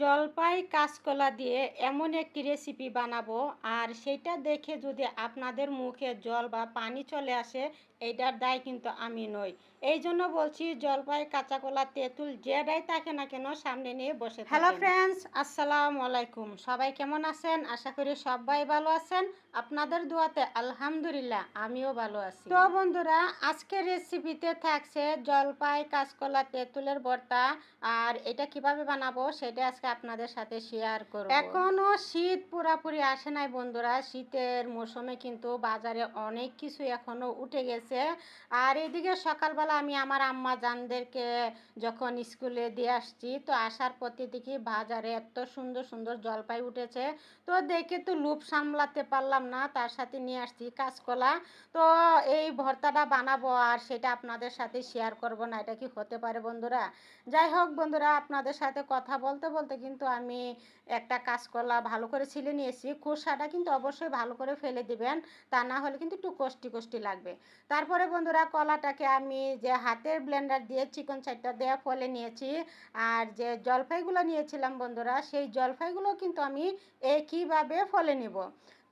জলপাই কাঁচকলা দিয়ে এমন একটি রেসিপি বানাবো, আর সেটা দেখে যদি আপনাদের মুখে জল বা পানি চলে আসে এইটার দায় কিন্তু আমি নই। এই জন্য বলছি, জলপাই কাঁচা কলা তেঁতুল যেটাই থাকে না কেন, সামনে নিয়ে বসে হ্যালো ফ্রেন্ডস আসসালামু আলাইকুম। সবাই কেমন আছেন? আশা করি সবাই ভালো আছেন। আপনাদের দোয়াতে আলহামদুলিল্লাহ, আমিও ভালো আছি। তো বন্ধুরা, আজকের রেসিপিতে থাকছে জলপাই কাঁচকলা তেঁতুলের ভর্তা, আর এটা কীভাবে বানাবো, সেটা আজকে আপনাদের সাথে শেয়ার করব। এখনও শীত পুরাপুরি আসে নাই বন্ধুরা। শীতের মৌসুমে কিন্তু বাজারে অনেক কিছু এখনও উঠে গেছে। আর এদিকে সকালবেলা আমি আমার আম্মা জানদেরকে যখন স্কুলে দিয়ে আসছি, তো আসার পথে দেখি বাজারে এত সুন্দর সুন্দর জলপাই উঠেছে। তো দেখে তো লুপ সামলাতে পারলাম না, তার সাথে নিয়ে আসছি কাঁচকলা। তো এই ভর্তাটা বানাবো আর সেটা আপনাদের সাথে শেয়ার করব না, এটা কি হতে পারে বন্ধুরা? যাই হোক বন্ধুরা, আপনাদের সাথে কথা বলতে বলতে কিন্তু আমি একটা কাঁচকলা ভালো করে ছিলে নিয়েছি। খোসাটা কিন্তু অবশ্যই ভালো করে ফেলে দিবেন। তা না হলে কিন্তু একটু কষ্টি কষ্টি লাগবে। তারপরে বন্ধুরা কলাটাকে আমি যে হাতের ব্লেন্ডার দিয়ে চিকন সাইডটা দেওয়া ফলে নিয়েছি আর যে জলফাইগুলো নিয়েছিলাম বন্ধুরা, সেই জলফাইগুলো কিন্তু আমি একইভাবে ফলে নিব।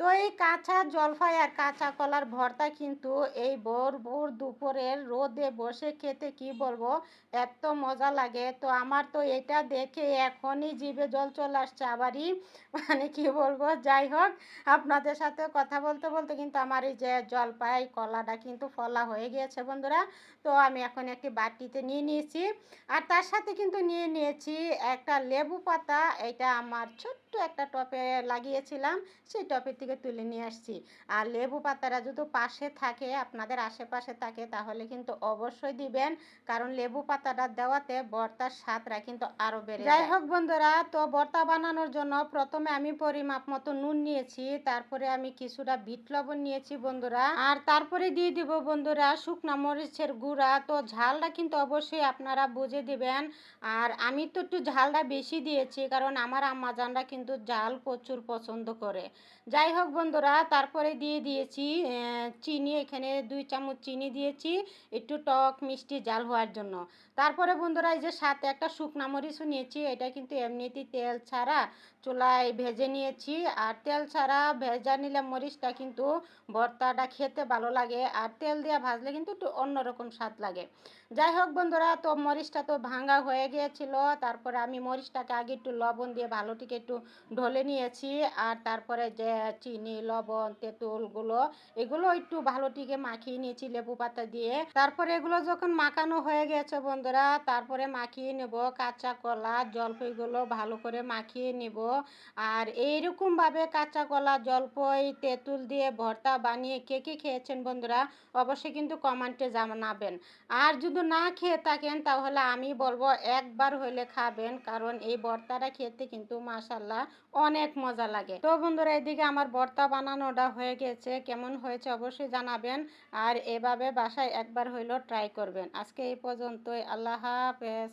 তো এই কাঁচা জলফাই আর কাঁচা কলার ভর্তা কিন্তু এই ভোর ভোর দুপুরের রোদে বসে খেতে কি বলব? এত মজা লাগে। তো আমার তো এটা দেখে এখনই জিভে জল চলে আসছে আবারই। মানে কি বলব? যাই হোক, আপনাদের সাথে কথা বলতে বলতে কিন্তু আমার এই যে জলপাই কলাটা কিন্তু ফলা হয়ে গিয়েছে বন্ধুরা। তো আমি এখন একটি বাটিতে নিয়ে নিয়েছি। আর তার সাথে কিন্তু নিয়ে নিয়েছি একটা লেবু পাতা। এটা আমার ছোট্ট একটা টপে লাগিয়েছিলাম। সেই টপের থেকে তুলে নিয়ে আসছি। আর লেবু পাতারা যদি পাশে থাকে আপনাদের আশেপাশে থাকে তাহলে কিন্তু অবশ্যই দিবেন। কারণ লেবু পাতাটা দেওয়াতে বর্তার স্বাদটা কিন্তু আরও বেড়ে যাই হোক বন্ধুরা তো বর্তা বানানোর জন্য প্রথমে আমি পরিমাপ মতো নুন নিয়েছি তারপরে আমি কিছুটা বিট লবণ নিয়েছি বন্ধুরা। আর তারপরে দিয়ে দিব বন্ধুরা শুকনা মরিচের গুঁড়া। তো ঝালটা কিন্তু অবশ্যই আপনারা বুঝে দিবেন। আর আমি তো একটু ঝালটা বেশি দিয়েছি কারণ আমার আম্মাজানরা কিন্তু ঝাল প্রচুর পছন্দ করে। যাই হোক বন্ধুরা, তারপরে দিয়ে দিয়েছি চিনি, এখানে দুই চামচ চিনি দিয়েছি, একটু টক মিষ্টি জাল হওয়ার জন্য। তারপরে বন্ধুরা, এই যে সাথে একটা শুকনা মরিচও নিয়েছি, এটা কিন্তু এমনিতেই তেল ছাড়া চুলায় ভেজে নিয়েছি, আর তেল ছাড়া ভেজা নিলে মরিচটা কিন্তু ভর্তাটা খেতে ভালো লাগে, আর তেল দিয়ে ভাজলে কিন্তু একটু অন্যরকম স্বাদ লাগে। যাই হোক বন্ধুরা, তো মরিচটা তো ভাঙা হয়ে গিয়েছিল, তারপরে আমি মরিচটাকে আগে একটু লবণ দিয়ে ভালোটিকে একটু ঢলে নিয়েছি, আর তারপরে যে চিনি, লবণ তেঁতুলগুলো এগুলো একটু ভালোটিকে মাখিয়ে নিয়েছি লেবু পাতা দিয়ে। তারপরে এগুলো যখন মাখানো হয়ে গেছে বন্ধুরা, তারপরে মাখিয়ে নেব কাঁচা কলা, জলপাইগুলো ভালো করে মাখিয়ে নেব। আর এইরকমভাবে কাঁচা কলা, জলপাই, তেঁতুল দিয়ে ভর্তা বানিয়ে কে কে খেয়েছেন বন্ধুরা, অবশ্যই কিন্তু কমেন্টে জানাবেন। আর যদি না খেয়ে থাকেন, তাহলে আমি বলব একবার হইলে খাবেন, কারণ এই ভর্তাটা খেতে কিন্তু মাসাল্লাহ অনেক মজা লাগে। তো বন্ধুরা, এদিকে আমার ভর্তা বানানোটা হয়ে গেছে, কেমন হয়েছে অবশ্যই জানাবেন। আর এভাবে বাসায় একবার হইলেও ট্রাই করবেন। আজকে এই পর্যন্তই, আল্লাহ হাফেজ।